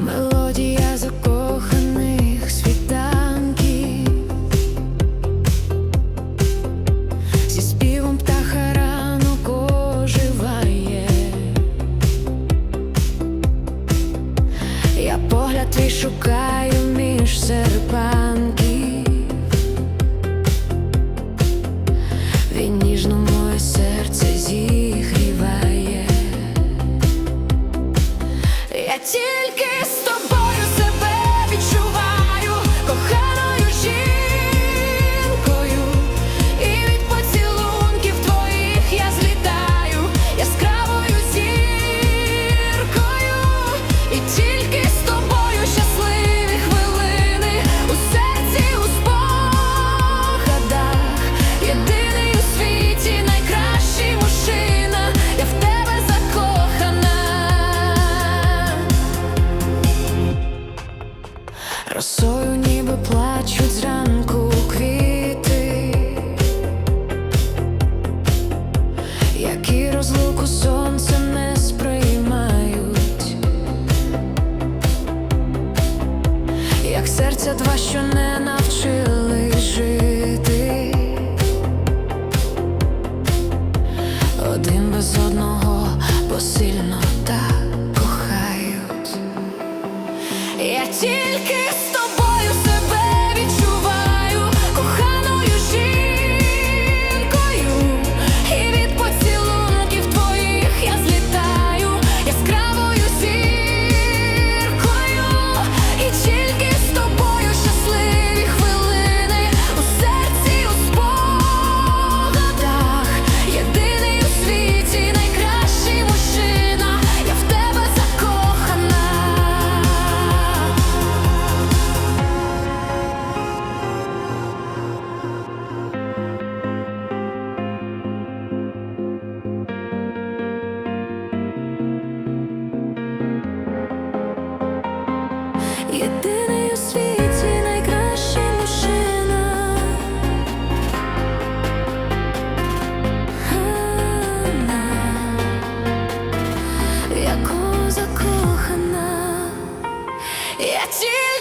Мелодія закон. я тільки. Росою ніби плачуть зранку квіти, які розлуку сонця не сприймають, як серця два, що не навчили жити, один без одного посильно так. Я тільки сто. єдиний у світі найкращий мужчина. Яко закохана, я ті.